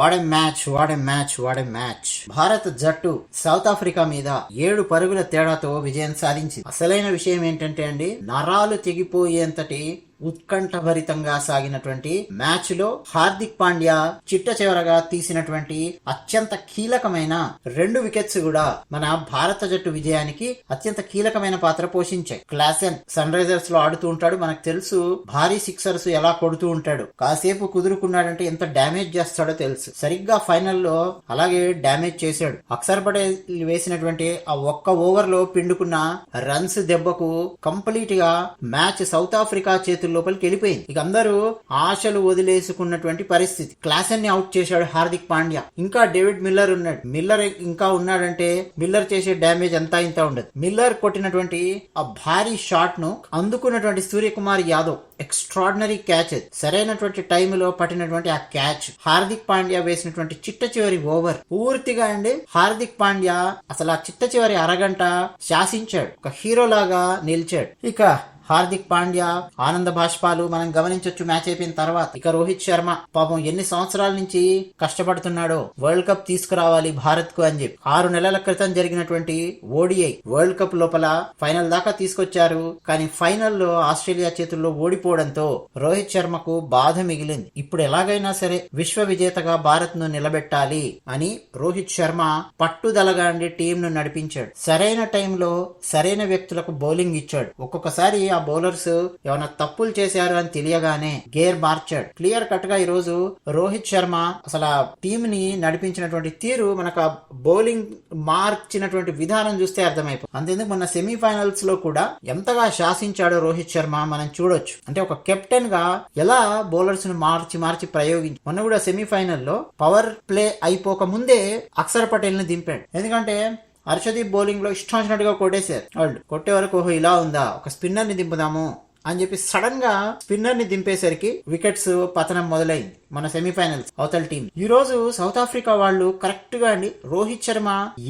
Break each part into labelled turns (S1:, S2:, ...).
S1: వాడే మ్యాచ్ వాడే మ్యాచ్ వాడే మ్యాచ్. భారత్ జట్టు సౌత్ ఆఫ్రికా మీద ఏడు పరుగుల తేడాతో విజయం సాధించింది. అసలైన విషయం ఏంటంటే అండి నరాలు తెగిపోయేంతటి ఉత్కంఠభరితంగా సాగినటువంటి మ్యాచ్లో హార్దిక్ పాండ్యా చిట్ట చివరగా తీసినటువంటి అత్యంత కీలకమైన రెండు వికెట్స్ కూడా మన భారత జట్టు విజయానికి అత్యంత కీలకమైన పాత్ర పోషించాయి. క్లాసెన్ సన్ రైజర్స్లో ఆడుతూ ఉంటాడు. మనకు తెలుసు భారీ సిక్సర్స్ ఎలా కొడుతూ ఉంటాడు. కాసేపు కుదురుకున్నాడంటే ఎంత డ్యామేజ్ చేస్తాడో తెలుసు. సరిగ్గా ఫైనల్లో అలాగే డ్యామేజ్ చేశాడు. అక్షర్ పటేల్ వేసినటువంటి ఆ ఒక్క ఓవర్లో పిండుకున్న రన్స్ దెబ్బకు కంప్లీట్గా మ్యాచ్ సౌత్ ఆఫ్రికా చేతులు లోపలికి వెళ్ళిపోయింది. ఇక అందరూ ఆశలు వదిలేసుకున్నటువంటి పరిస్థితి. క్లాసెన్ని అవుట్ చేశాడు హార్దిక్ పాండ్యా. ఇంకా డేవిడ్ మిల్లర్ ఉన్నాడు. మిల్లర్ ఇంకా ఉన్నాడంటే మిల్లర్ చేసే డ్యామేజ్ అంతా ఇంత ఉండదు. మిల్లర్ కొట్టినటువంటి ఆ భారీ షాట్ను అందుకున్నటువంటి సూర్యకుమార్ యాదవ్ ఎక్స్ట్రాడినరీ క్యాచ్ సరైనటువంటి సరైనటువంటి టైంలో పట్టినటువంటి ఆ క్యాచ్ హార్దిక్ పాండ్యా వేసినటువంటి చిట్ట చివరి ఓవర్ పూర్తిగా అండి హార్దిక్ పాండ్యా అసలు ఆ చిట్ట చివరి అరగంట శాసించాడు. ఒక హీరో లాగా నిలిచాడు. ఇక హార్దిక్ పాండ్యా ఆనంద బాష్పాలు మనం గమనించొచ్చు మ్యాచ్ అయిపోయిన తర్వాత. ఇక రోహిత్ శర్మ పాపం ఎన్ని సంవత్సరాల నుంచి కష్టపడుతున్నాడో వరల్డ్ కప్ తీసుకురావాలి భారత్కు అని చెప్పి. ఆరు నెలల క్రితం జరిగినటువంటి ఓడిఐ వరల్డ్ కప్ లోపల ఫైనల్ దాకా తీసుకొచ్చారు. కానీ ఫైనల్లో ఆస్ట్రేలియా చేతుల్లో ఓడిపోవడంతో రోహిత్ శర్మకు బాధ మిగిలింది. ఇప్పుడు ఎలాగైనా సరే విశ్వ విజేతగా భారత్ను నిలబెట్టాలి అని రోహిత్ శర్మ పట్టుదలగా అండి నడిపించాడు. సరైన టైంలో సరైన వ్యక్తులకు బౌలింగ్ ఇచ్చాడు. ఒక్కొక్కసారి ఆ బౌలర్స్ ఏమైనా తప్పులు చేశారు అని తెలియగానే గేర్ మార్చాడు. క్లియర్ కట్గా ఈ రోజు రోహిత్ శర్మ అసలు ఆ టీమ్ని నడిపించినటువంటి తీరు మనకు ఆ బౌలింగ్ మార్చినటువంటి విధానం చూస్తే అర్థమైపోతుంది అంతేందుకు మొన్న సెమీఫైనల్స్లో కూడా ఎంతగా శాసించాడో రోహిత్ శర్మ మనం చూడొచ్చు. అంటే ఒక కెప్టెన్గా ఎలా బౌలర్స్ను మార్చి మార్చి ప్రయోగించి మొన్న కూడా సెమీఫైనల్లో పవర్ ప్లే అయిపోక ముందే అక్షర్ పటేల్ని దింపాడు. ఎందుకంటే హర్షదీప్ బౌలింగ్లో ఇష్టం వచ్చినట్టుగా కొట్టేశారు. వాళ్ళు కొట్టే వరకు ఓహో ఇలా ఉందా? ఒక స్పిన్నర్ని దింపుదాము. అని చెప్పి సడన్గా స్పిన్నర్ని దింపేసరికి వికెట్స్ పతనం మొదలైంది మన సెమీఫైనల్స్ అవతల టీం ఈ రోజు సౌత్ ఆఫ్రికా వాళ్ళు కరెక్ట్గా అండి. రోహిత్ శర్మ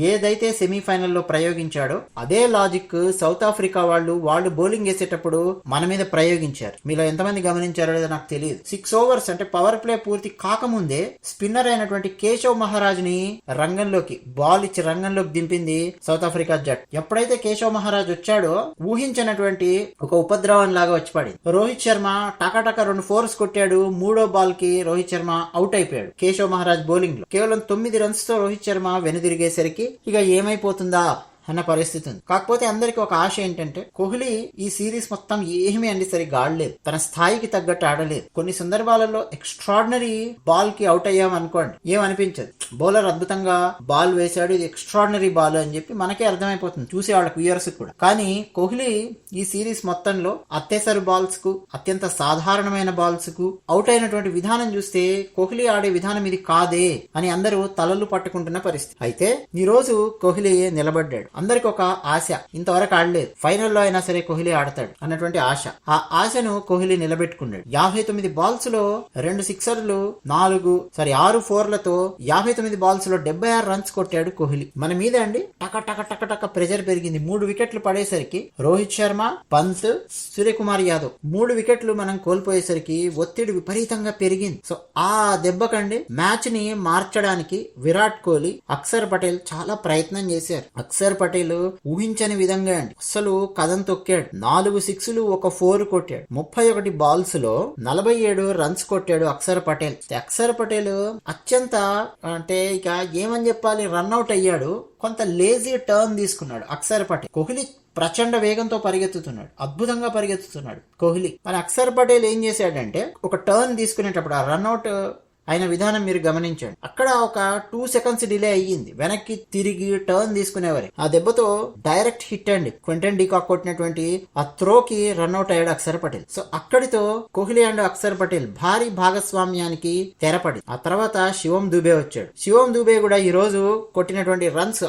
S1: ఏదైతే సెమీఫైనల్లో ప్రయోగించాడో అదే లాజిక్ సౌత్ ఆఫ్రికా వాళ్ళు వాళ్ళు బౌలింగ్ వేసేటప్పుడు మన మీద ప్రయోగించారు. మీలో ఎంతమంది గమనించారో లేదో నాకు తెలియదు. సిక్స్ ఓవర్స్ అంటే పవర్ ప్లే పూర్తి కాకముందే స్పిన్నర్ అయినటువంటి కేశవ్ మహారాజ్ని రంగంలోకి బాల్ ఇచ్చి రంగంలోకి దింపింది సౌత్ ఆఫ్రికా జట్ ఎప్పుడైతే కేశవ్ మహారాజ్ వచ్చాడో ఊహించినటువంటి ఒక ఉపద్రవం లాగా వచ్చి పడింది. రోహిత్ శర్మ టకాటక రెండు ఫోర్స్ కొట్టాడు మూడో బాల్కి రోహిత్ శర్మ అవుట్ అయిపోయాడు. కేశవ్ మహారాజ్ బౌలింగ్లో. కేవలం తొమ్మిది రన్స్తో రోహిత్ శర్మ వెనుదిరిగేసరికి ఇక ఏమైపోతుందా? అన్న పరిస్థితి ఉంది. కాకపోతే అందరికి ఒక ఆశ ఏంటంటే కోహ్లీ ఈ సిరీస్ మొత్తం ఏమీ అండి సరిగ్గా ఆడలేదు. తన స్థాయికి తగ్గట్టు ఆడలేదు. కొన్ని సందర్భాలలో ఎక్స్ట్రాడినరీ బాల్కి అవుట్ అయ్యాం అనుకోండి. ఏమనిపించదు? బౌలర్ అద్భుతంగా బాల్ వేశాడు ఇది ఎక్స్ట్రాడినరీ బాల్ అని చెప్పి మనకే అర్థమైపోతుంది. చూసే వాళ్ళ వ్యూయర్స్ కూడా. కానీ కోహ్లీ ఈ సిరీస్ మొత్తంలో అత్యసరి బాల్స్కు అత్యంత సాధారణమైన బాల్స్కు అవుట్ అయినటువంటి విధానం చూస్తే కోహ్లీ ఆడే విధానం ఇది కాదే అని అందరూ తలలు పట్టుకుంటున్న పరిస్థితి. అయితే ఈ రోజు కోహ్లీ నిలబడ్డాడు. అందరికి ఒక ఆశ. ఇంతవరకు ఆడలేదు. ఫైనల్లో అయినా సరే కోహ్లీ ఆడతాడు అన్నటువంటి ఆశ. ఆ ఆశను కోహ్లీ నిలబెట్టుకున్నాడు. యాభై తొమ్మిది బాల్స్లో రెండు సిక్సర్లు నాలుగు సారీ ఆరు ఫోర్లతో యాభై తొమ్మిది బాల్స్లో డెబ్బై ఆరు రన్స్ కొట్టాడు కోహ్లీ. మన మీద అండి టక టక టక టక ప్రెజర్ పెరిగింది. మూడు వికెట్లు పడేసరికి రోహిత్ శర్మ పంత్ సూర్యకుమార్ యాదవ్. మూడు వికెట్లు మనం కోల్పోయేసరికి ఒత్తిడి విపరీతంగా పెరిగింది. సో ఆ దెబ్బకండి మ్యాచ్ని మార్చడానికి విరాట్ కోహ్లీ అక్షర్ పటేల్ చాలా ప్రయత్నం చేశారు. అక్షర్ పటేల్ ఊహించని విధంగా అండి. అసలు కథం తొక్కాడు. నాలుగు సిక్స్లు ఒక ఫోర్ కొట్టాడు. ముప్పై ఒకటి బాల్స్లో నలభై ఏడు రన్స్ కొట్టాడు అక్షర్ పటేల్. అక్షర్ పటేల్ అత్యంత అంటే ఇక ఏమని చెప్పాలి రన్అట్ అయ్యాడు. కొంత లేజీ టర్న్ తీసుకున్నాడు అక్షర్ పటేల్. కోహ్లీ ప్రచండ వేగంతో పరిగెత్తుతున్నాడు. అద్భుతంగా పరిగెత్తుతున్నాడు కోహ్లీ. మరి అక్షర్ పటేల్ ఏం చేశాడంటే ఒక టర్న్ తీసుకునేటప్పుడు ఆ రన్అట్ అయిన విధానం మీరు గమనించండి. అక్కడ ఒక టూ సెకండ్స్ డిలే అయ్యింది. వెనక్కి తిరిగి టర్న్ తీసుకునేవారి. ఆ దెబ్బతో డైరెక్ట్ హిట్ అండి. క్వింటన్ డీకాక్ కొట్టినటువంటి ఆ త్రోకి రన్అట్ అయ్యాడు అక్షర్ పటేల్. సో అక్కడితో కోహ్లీ అండ్ అక్షర్ పటేల్ భారీ భాగస్వామ్యానికి తెరపడి ఆ తర్వాత శివం దుబే వచ్చాడు. శివం దుబే కూడా ఈ రోజు కొట్టినటువంటి రన్స్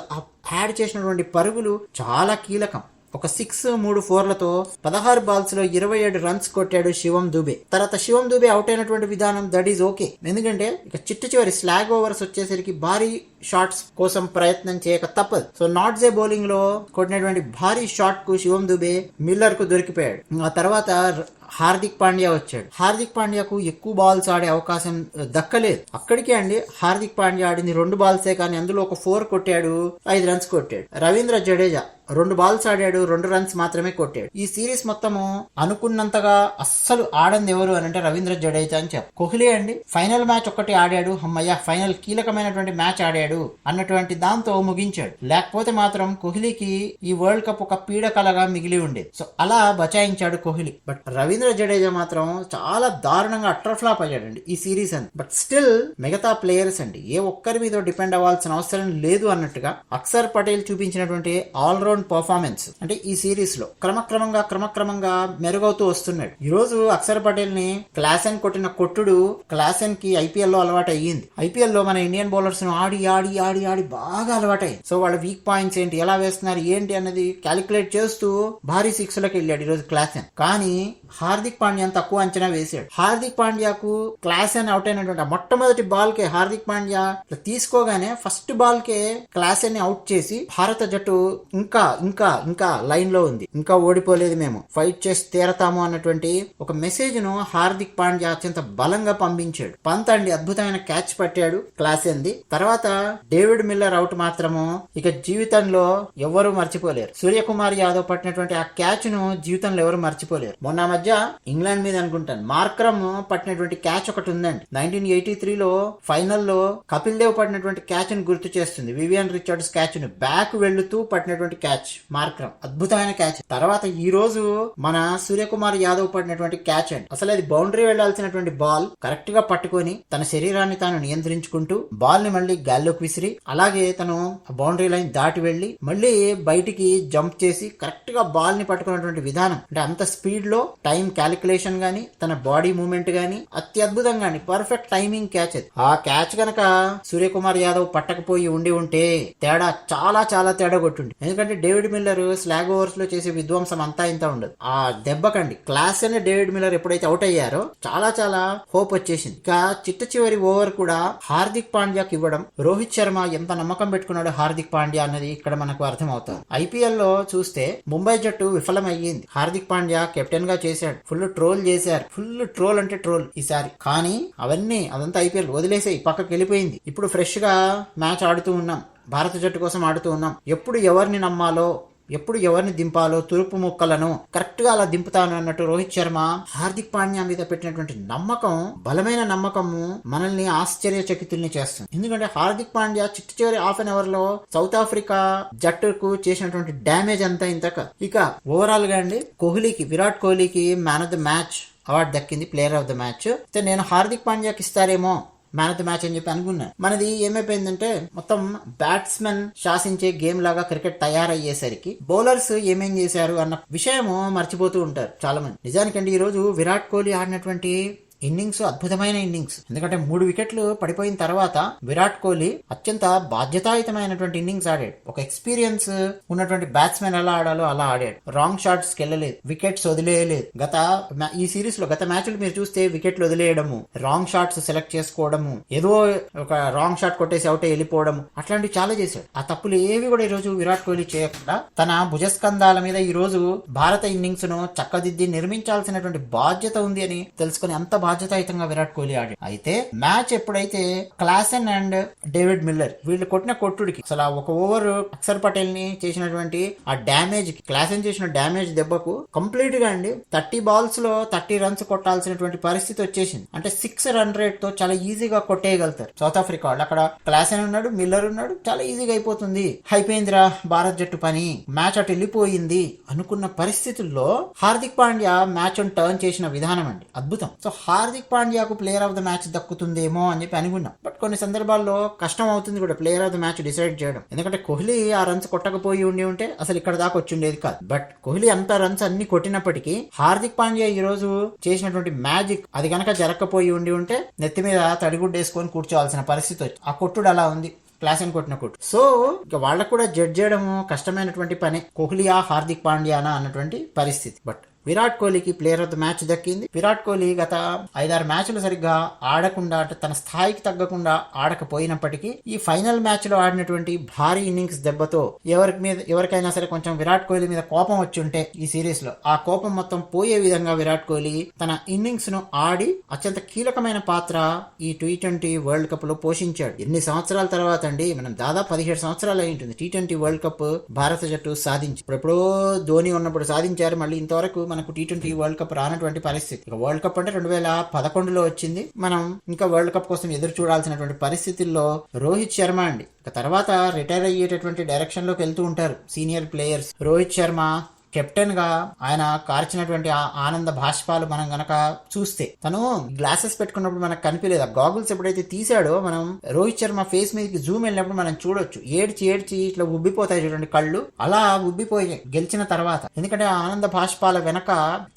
S1: యాడ్ చేసినటువంటి పరుగులు చాలా కీలకం. ఒక సిక్స్ మూడు ఫోర్లతో పదహారు బాల్స్లో ఇరవై ఏడు రన్స్ కొట్టాడు శివం దూబే. తర్వాత శివం దూబే అవుట్ అయినటువంటి విధానం దట్ ఈజ్ ఓకే ఎందుకంటే ఇక చిట్ట చివరి స్లాగ్ ఓవర్స్ వచ్చేసరికి భారీ షాట్స్ కోసం ప్రయత్నం చేయక తప్పదు. సో నాట్జే బౌలింగ్లో కొట్టినటువంటి భారీ షాట్కు శివం దుబే మిల్లర్కు దొరికిపోయాడు. ఆ తర్వాత హార్దిక్ పాండ్యా వచ్చాడు. హార్దిక్ పాండ్యాకు ఎక్కువ బాల్స్ ఆడే అవకాశం దక్కలేదు. అక్కడికే అండి హార్దిక్ పాండ్యా ఆడింది రెండు బాల్సే కానీ అందులో ఒక ఫోర్ కొట్టాడు ఐదు రన్స్ కొట్టాడు. రవీంద్ర జడేజా రెండు బాల్స్ ఆడాడు రెండు రన్స్ మాత్రమే కొట్టాడు. ఈ సిరీస్ మొత్తము అనుకున్నంతగా అస్సలు ఆడంది ఎవరు అని అంటే రవీంద్ర జడేజా అని చెప్పు. కోహ్లీ అండి. ఫైనల్ మ్యాచ్ ఒక్కటి ఆడాడు. అమ్మయ్య ఫైనల్ కీలకమైనటువంటి మ్యాచ్ ఆడాడు అన్నటువంటి దాంతో ముగించాడు. లేకపోతే మాత్రం కోహ్లీకి ఈ వరల్డ్ కప్ ఒక పీడకలగా మిగిలి ఉండేది. సో అలా బచాయించాడు కోహ్లీ. బట్ రవీంద్ర జడేజా మాత్రం చాలా దారుణంగా అట్రఫ్లాప్ అయ్యాడండి ఈ సిరీస్ అని బట్ స్టిల్ మిగతా ప్లేయర్స్ అండి ఏ ఒక్కరి మీద డిపెండ్ అవ్వాల్సిన అవసరం లేదు అన్నట్టుగా అక్సర్ పటేల్ చూపించినటువంటి ఆల్రౌండ్ పర్ఫార్మెన్స్ అంటే ఈ సిరీస్లో క్రమక్రమంగా క్రమక్రమంగా మెరుగవుతూ వస్తున్నాడు. ఈ రోజు అక్సర్ పటేల్ని క్లాసెన్ కొట్టిన కొట్టుడు క్లాసెన్కి ఐపీఎల్లో అలవాటు అయ్యింది ఐపీఎల్లో మన ఇండియన్ బౌలర్స్ను ఆడి ఆడి ఆడి ఆడి బాగా అలవాటైంది సో వాళ్ళ వీక్ పాయింట్స్ ఏంటి ఎలా వేస్తున్నారు ఏంటి అన్నది క్యాలిక్యులేట్ చేస్తూ భారీ సిక్స్ వెళ్ళాడు ఈరోజు క్లాసెన్. కానీ హార్దిక్ పాండ్యాని తక్కువ అంచనా వేశాడు. హార్దిక్ పాండ్యాకు క్లాసెన్ అవుట్ అయినటువంటి మొట్టమొదటి బాల్ కే హార్దిక్ పాండ్యా తీసుకోగానే ఫస్ట్ బాల్ కే క్లాసెన్ అని అవుట్ చేసి భారత జట్టు ఇంకా ఇంకా ఇంకా ఇంకా లైన్లో ఉంది. ఇంకా ఓడిపోలేదు మేము. ఫైట్ చేసి తీరతాము అన్నటువంటి ఒక మెసేజ్ను హార్దిక్ పాండ్యా అత్యంత బలంగా పంపించాడు. పంత్ అండి అద్భుతమైన క్యాచ్ పట్టాడు. క్లాస్ అంది తర్వాత డేవిడ్ మిల్లర్ అవుట్ మాత్రము ఇక జీవితంలో ఎవరు మర్చిపోలేరు. సూర్యకుమార్ యాదవ్ పట్టినటువంటి ఆ క్యాచ్ను జీవితంలో ఎవరు మర్చిపోలేరు. మొన్న మధ్య ఇంగ్లాండ్ మీద అనుకుంటాను. మార్క్రమ్ పట్టినటువంటి క్యాచ్ ఒకటి ఉందండి. నైన్టీన్ ఎయిటీ త్రీలో ఫైనల్లో కపిల్ దేవ్ పట్టినటువంటి క్యాచ్ని గుర్తు చేస్తుంది. వివియన్ రిచర్డ్స్ క్యాచ్ని బ్యాక్ వెళ్తూ పట్టినటువంటి క్యాచ్ మార్క్రమ్ అద్భుతమైన క్యాచ్ తర్వాత ఈ రోజు మన సూర్యకుమార్ యాదవ్ పడినటువంటి క్యాచ్ అండి. అసలు అది బౌండరీ వెళ్ళాల్సినటువంటి బాల్ కరెక్ట్గా పట్టుకొని తన శరీరాన్ని తాను నియంత్రించుకుంటూ బాల్ని మళ్ళీ గాల్లోకి విసిరి అలాగే తను బౌండరీ లైన్ దాటి వెళ్ళి మళ్ళీ బయటికి జంప్ చేసి కరెక్ట్గా బాల్ని పట్టుకున్నటువంటి విధానం. అంటే అంత స్పీడ్లో టైం క్యాలిక్యులేషన్ గానీ తన బాడీ మూవ్మెంట్ గానీ అత్యద్భుతంగా పర్ఫెక్ట్ టైమింగ్ క్యాచ్ అది. ఆ క్యాచ్ గనక సూర్యకుమార్ యాదవ్ పట్టకపోయి ఉండి ఉంటే తేడా చాలా చాలా తేడా కొట్టుండి. ఎందుకంటే డేవిడ్ మిల్లర్ స్లాగ్ ఓవర్స్లో చేసే విధ్వంసం అంతా ఇంత ఉండదు. ఆ దెబ్బకండి. క్లాస్ అనే డేవిడ్ మిల్లర్ ఎప్పుడైతే అవుట్ అయ్యారో చాలా చాలా హోప్ వచ్చేసింది. ఇక చిట్ట చివరి ఓవర్ కూడా హార్దిక్ పాండ్యాకి ఇవ్వడం రోహిత్ శర్మ ఎంత నమ్మకం పెట్టుకున్నాడు హార్దిక్ పాండ్యా అన్నది ఇక్కడ మనకు అర్థం అవుతుంది ఐపీఎల్లో చూస్తే ముంబై జట్టు విఫలమయ్యింది. హార్దిక్ పాండ్యా కెప్టెన్గా చేశాడు. ఫుల్ ట్రోల్ చేశారు. ఫుల్ ట్రోల్ అంటే ట్రోల్ ఈసారి. కానీ అవన్నీ అదంతా ఐపీఎల్ వదిలేసాయి. పక్కకి వెళ్ళిపోయింది ఇప్పుడు ఫ్రెష్గా మ్యాచ్ ఆడుతూ ఉన్నాం. భారత జట్టు కోసం ఆడుతూ ఉన్నాం. ఎప్పుడు ఎవరిని నమ్మాలో ఎప్పుడు ఎవరిని దింపాలో తురుపు ముక్కలను కరెక్ట్గా అలా దింపుతాను అన్నట్టు రోహిత్ శర్మ హార్దిక్ పాండ్యా మీద పెట్టినటువంటి నమ్మకం బలమైన నమ్మకము మనల్ని ఆశ్చర్యచకితుల్ని చేస్తుంది. ఎందుకంటే హార్దిక్ పాండ్యా చిట్టు చివరి హాఫ్ అన్ అవర్లో సౌత్ ఆఫ్రికా జట్టుకు చేసినటువంటి డ్యామేజ్ అంతా ఇంతక. ఇక ఓవరాల్గా అండి కోహ్లీకి విరాట్ కోహ్లీకి man of the match award దక్కింది ప్లేయర్ ఆఫ్ ద మ్యాచ్ అయితే నేను హార్దిక్ పాండ్యాకి ఇస్తారేమో మ్యాన్ ఆఫ్ ద మ్యాచ్ అని చెప్పి అనుకున్నాను మనది ఏమైపోయిందంటే మొత్తం బ్యాట్స్మెన్ శాసించే గేమ్ లాగా క్రికెట్ తయారయ్యేసరికి బౌలర్స్ ఏమేం చేశారు అన్న విషయము మర్చిపోతూ ఉంటారు చాలా మంది నిజానికండి ఈ రోజు విరాట్ కోహ్లీ ఆడినటువంటి ఇన్నింగ్స్ అద్భుతమైన ఇన్నింగ్స్ ఎందుకంటే మూడు వికెట్లు పడిపోయిన తర్వాత విరాట్ కోహ్లీ అత్యంత బాధ్యతాయుతమైనటువంటి ఇన్నింగ్స్ ఆడాడు. ఒక ఎక్స్పీరియన్స్ ఉన్నటువంటి బ్యాట్స్మెన్ ఎలా ఆడాలో అలా ఆడాడు. రాంగ్ షాట్స్ కెళ్ళలేదు. వికెట్స్ వదిలేయలేదు. గత మ్యా- ఈ సిరీస్లో గత మ్యాచ్లు మీరు చూస్తే వికెట్లు వదిలేయడము రాంగ్ షాట్స్ సెలెక్ట్ చేసుకోవడము ఏదో ఒక రాంగ్ షాట్ కొట్టేసి అవుట్ వెళ్ళిపోవడం అట్లాంటివి చాలా చేశాడు. ఆ తప్పులు ఏవి కూడా ఈ రోజు విరాట్ కోహ్లీ చేయకుండా తన భుజస్కంధాల మీద ఈ రోజు భారత ఇన్నింగ్స్ను చక్కదిద్ది నిర్మించాల్సినటువంటి బాధ్యత ఉంది అని తెలుసుకుని అంత బాధ్యతాయుతంగా విరాట్ కోహ్లీ ఆడాడు అయితే మ్యాచ్ ఎప్పుడైతే క్లాసెన్ అండ్ డేవిడ్ మిల్లర్ వీళ్ళు కొట్టిన కొట్టుడికి అసలు ఒక ఓవర్ అక్షర్ పటేల్ని చేసినటువంటి ఆ డ్యామేజ్ క్లాసెన్ చేసిన డ్యామేజ్ దెబ్బకు కంప్లీట్గా అండి థర్టీ బాల్స్లో థర్టీ రన్స్ కొట్టాల్సినటువంటి పరిస్థితి వచ్చేసింది. అంటే సిక్స్ రన్ రేట్తో చాలా ఈజీగా కొట్టేయగలుగుతారు. సౌత్ ఆఫ్రికా వాళ్ళు అక్కడ క్లాసెన్ ఉన్నాడు మిల్లర్ ఉన్నాడు చాలా ఈజీగా అయిపోతుంది. అయిపోయిందిరా భారత్ జట్టు పని మ్యాచ్ అటు వెళ్ళిపోయింది అనుకున్న పరిస్థితుల్లో హార్దిక్ పాండ్యా మ్యాచ్ టర్న్ చేసిన విధానం అండి. అద్భుతం. సో హార్దిక్ పాండ్యాకు ప్లేయర్ ఆఫ్ ద మ్యాచ్ దక్కుతుందేమో అని చెప్పి అనుకున్నాం. బట్ కొన్ని సందర్భాల్లో కష్టం అవుతుంది కూడా player of the match decide చేయడం. ఎందుకంటే కోహ్లీ ఆ రన్స్ కొట్టకపోయి ఉండి ఉంటే అసలు ఇక్కడ దాకా వచ్చి ఉండేది కాదు. బట్ కోహ్లీ అంత రన్స్ అన్ని కొట్టినప్పటికీ హార్దిక్ పాండ్యా ఈ రోజు చేసినటువంటి మ్యాజిక్ అది కనుక జరగకపోయి ఉండి ఉంటే నెత్తి మీద తడిగుడ్డేసుకొని కూర్చోవాల్సిన పరిస్థితి వచ్చి ఆ కొట్టుడు అలా ఉంది. క్లాస్ అని కొట్టిన కొట్టు. సో ఇక వాళ్ళకు కూడా జడ్జ్ చేయడం కష్టమైనటువంటి పని కోహ్లీయా హార్దిక్ పాండ్యానా అన్నటువంటి పరిస్థితి. బట్ విరాట్ కోహ్లీకి ప్లేయర్ ఆఫ్ ద మ్యాచ్ దక్కింది. విరాట్ కోహ్లీ గత ఐదారు మ్యాచ్లు సరిగ్గా ఆడకుండా అంటే తన స్థాయికి తగ్గకుండా ఆడకపోయినప్పటికీ ఈ ఫైనల్ మ్యాచ్లో ఆడినటువంటి భారీ ఇన్నింగ్స్ దెబ్బతో ఎవరి మీద ఎవరికైనా సరే కొంచెం విరాట్ కోహ్లీ మీద కోపం వచ్చి ఉంటే ఈ సిరీస్లో ఆ కోపం మొత్తం పోయే విధంగా విరాట్ కోహ్లీ తన ఇన్నింగ్స్ను ఆడి అత్యంత కీలకమైన పాత్ర ఈ టీ ట్వంటీ వరల్డ్ కప్లో పోషించాడు. ఎన్ని సంవత్సరాల తర్వాత అండి? మనం దాదాపు పదిహేడు సంవత్సరాలు అయి ఉంటుంది. టీ ట్వంటీ వరల్డ్ కప్ భారత జట్టు సాధించి ఇప్పుడు ఎప్పుడో ధోని ఉన్నప్పుడు సాధించారు. మళ్ళీ ఇంతవరకు మనకు టీ ట్వంటీ వరల్డ్ కప్ రానటువంటి పరిస్థితి. ఇక వరల్డ్ కప్ అంటే రెండు వేల పదకొండులో వచ్చింది. మనం ఇంకా వరల్డ్ కప్ కోసం ఎదురు చూడాల్సినటువంటి పరిస్థితుల్లో రోహిత్ శర్మ అండి. ఇక తర్వాత రిటైర్ అయ్యేటటువంటి డైరెక్షన్లోకి వెళ్తూ ఉంటారు సీనియర్ ప్లేయర్స్. రోహిత్ శర్మ కెప్టెన్గా ఆయన కార్చినటువంటి ఆ ఆనంద భాష్పాలు మనం గనక చూస్తే తను గ్లాసెస్ పెట్టుకున్నప్పుడు మనకు కనిపించలేదు ఆ గాగుల్స్ ఎప్పుడైతే తీసాడో మనం రోహిత్ శర్మ ఫేస్ మీదకి జూమ్ వెళ్ళినప్పుడు మనం చూడొచ్చు. ఏడ్చి ఏడ్చి ఇట్లా ఉబ్బిపోతాయి చూడండి కళ్ళు. అలా ఉబ్బిపోయాయి గెలిచిన తర్వాత ఎందుకంటే ఆనంద భాష్పాల వెనక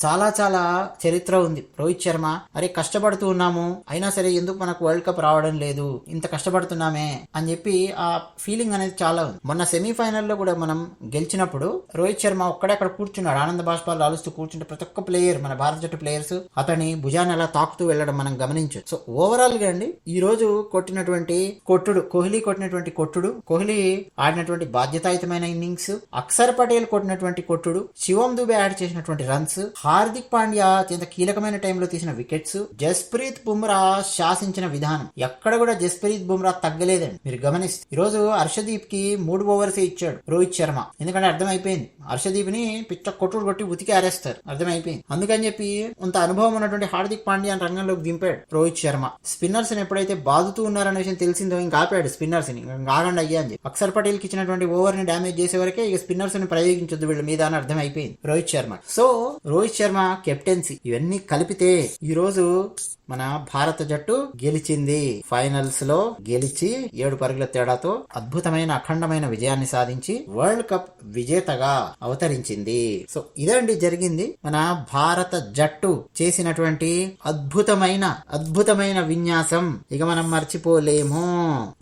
S1: చాలా చాలా చరిత్ర ఉంది. రోహిత్ శర్మ అరే కష్టపడుతూ ఉన్నాము. అయినా సరే ఎందుకు మనకు వరల్డ్ కప్ రావడం లేదు? ఇంత కష్టపడుతున్నామే అని చెప్పి ఆ ఫీలింగ్ అనేది చాలా ఉంది. మొన్న సెమీఫైనల్లో కూడా మనం గెలిచినప్పుడు రోహిత్ శర్మ ఒక్కడే అక్కడ కూర్చున్నాడు ఆనంద బాష్పాలు ఆలుస్తూ కూర్చుంటే ప్రతి ఒక్క ప్లేయర్ మన భారత జట్టు ప్లేయర్స్ అతని భుజాన్ని అలా తాకుతూ వెళ్ళడం మనం గమనించవచ్చు సో ఓవరాల్గా అండి ఈ రోజు కొట్టినటువంటి కొట్టుడు కోహ్లీ కొట్టినటువంటి కొట్టుడు కోహ్లీ ఆడినటువంటి బాధ్యతాయుతమైన ఇన్నింగ్స్ అక్షర్ పటేల్ కొట్టినటువంటి కొట్టుడు శివం దుబే యాడ్ చేసినటువంటి రన్స్ హార్దిక్ పాండ్యా అత్యంత కీలకమైన టైంలో తీసిన వికెట్స్ జస్ప్రీత్ బుమ్రా శాసించిన విధానం. ఎక్కడ కూడా జస్ప్రీత్ బుమ్రా తగ్గలేదండి. మీరు గమనిస్తే ఈ రోజు హర్షదీప్కి మూడు ఓవర్స్ ఇచ్చాడు రోహిత్ శర్మ. ఎందుకంటే అర్థమైపోయింది. హర్షదీప్ని పిచ్చ కొట్టుడు కొట్టి ఉతికి ఆరేస్తారు. అర్థమైపోయింది? అందుకని చెప్పి కొంత అనుభవం ఉన్నటువంటి హార్దిక్ పాండ్యా రంగంలోకి దింపాడు రోహిత్ శర్మ. స్పిన్నర్స్ని ఎప్పుడైతే బాదుతూ ఉన్నారనే విషయం తెలిసిందో ఇంకా ఆపాడు స్పిన్నర్స్ని ఆగండి అయ్యా అని చెప్పి. అక్షర్ పటేల్కి ఇచ్చినటువంటి ఓవర్ని డామేజ్ చేసే వరకే ఇక స్పిన్నర్స్ని ప్రయోగించొద్దు వీళ్ళ మీద అని అర్థమైపోయింది రోహిత్ శర్మ. సో రోహిత్ శర్మ కెప్టెన్సీ ఇవన్నీ కలిపితే ఈ రోజు మన భారత జట్టు గెలిచింది. ఫైనల్స్లో గెలిచి ఏడు పరుగుల తేడాతో అద్భుతమైన అఖండమైన విజయాన్ని సాధించి వరల్డ్ కప్ విజేతగా అవతరించింది. సో ఇదండి జరిగింది. మన భారత జట్టు చేసినటువంటి అద్భుతమైన అద్భుతమైన విన్యాసం. ఇక మనం మర్చిపోలేము.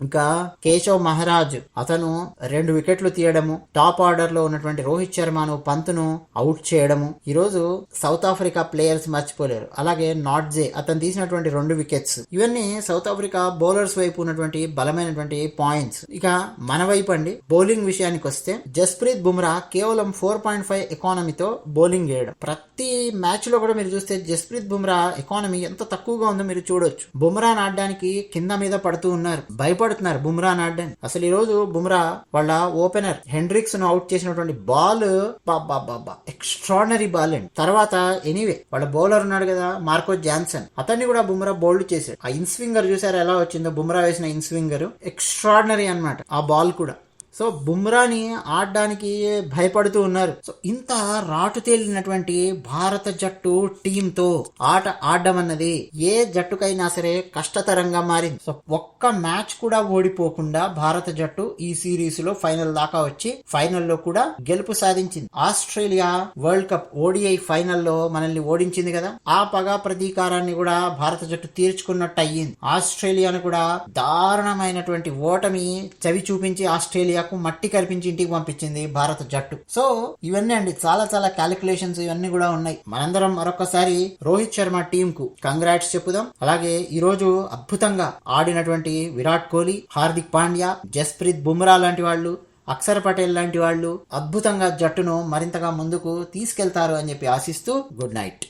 S1: ఇంకా కేశవ్ మహారాజ్ అతను రెండు వికెట్లు తీయడము టాప్ ఆర్డర్లో ఉన్నటువంటి రోహిత్ శర్మను పంతును అవుట్ చేయడము. ఈరోజు సౌత్ ఆఫ్రికా ప్లేయర్స్ మర్చిపోలేరు. అలాగే నాట్జే అతను తీసినటువంటి రెండు వికెట్స్ ఇవన్నీ సౌత్ ఆఫ్రికా బౌలర్స్ వైపు ఉన్నటువంటి బలమైనటువంటి పాయింట్స్ ఇక మన వైపు అండి బౌలింగ్ విషయానికి వస్తే జస్ప్రీత్ బుమ్రా కేవలం ఫోర్ పాయింట్ ఫైవ్ ఎకానమీతో బౌలింగ్ చేయడం. ప్రతి మ్యాచ్లో కూడా మీరు చూస్తే జస్ప్రీత్ బుమ్రా ఎకానమీ ఎంత తక్కువగా ఉందో మీరు చూడొచ్చు. బుమ్రా ఆడడానికి కింద మీద పడుతూ ఉన్నారు. భయపడుతున్నారు బుమ్రా ఆడడానికి అసలు ఈ రోజు బుమ్రా వాళ్ళ ఓపెనర్ హెండ్రిక్స్ను అవుట్ చేసినటువంటి బాల్ బాబా ఎక్స్ట్రాడనరీ బాల్ అండి. తర్వాత ఎనీవే వాళ్ళ బౌలర్ ఉన్నాడు కదా మార్కో జాన్సన్. అతన్ని కూడా బుమ్రా బౌల్డ్ చేశాడు. ఆ ఇన్ స్వింగర్ చూసారు ఎలా వచ్చిందో? బుమ్రా వేసిన ఇన్ స్వింగర్ ఎక్స్ట్రాడినరీ అన్నమాట. ఆ బాల్ కూడా. సో బుమ్రాని ఆడడానికి భయపడుతూ ఉన్నారు. సో ఇంత రాటు తేలినటువంటి భారత జట్టు టీంతో ఆట ఆడడం అన్నది ఏ జట్టుకైనా సరే కష్టతరంగా మారింది. సో ఒక్క మ్యాచ్ కూడా ఓడిపోకుండా భారత జట్టు ఈ సిరీస్లో ఫైనల్ దాకా వచ్చి ఫైనల్లో కూడా గెలుపు సాధించింది. ఆస్ట్రేలియా వరల్డ్ కప్ ఓడిఐ ఫైనల్లో మనల్ని ఓడించింది కదా. ఆ పగా ప్రతీకారాన్ని కూడా భారత జట్టు తీర్చుకున్నట్టు అయ్యింది ఆస్ట్రేలియాను కూడా దారుణమైనటువంటి ఓటమి చవి చూపించి ఆస్ట్రేలియా ఇండియాకు మట్టి కల్పించి ఇంటికి పంపించింది భారత జట్టు. సో ఇవన్నీ అండి. చాలా చాలా క్యాలిక్యులేషన్స్ ఇవన్నీ కూడా ఉన్నాయి. మనందరం మరొకసారి రోహిత్ శర్మ టీం కు కంగ్రాట్స్ చెప్పుదాం. అలాగే ఈ రోజు అద్భుతంగా ఆడినటువంటి విరాట్ కోహ్లీ హార్దిక్ పాండ్యా జస్ప్రీత్ బుమ్రా లాంటి వాళ్ళు అక్షర్ పటేల్ లాంటి వాళ్ళు అద్భుతంగా జట్టును మరింతగా ముందుకు తీసుకెళ్తారు అని చెప్పి ఆశిస్తూ గుడ్ నైట్.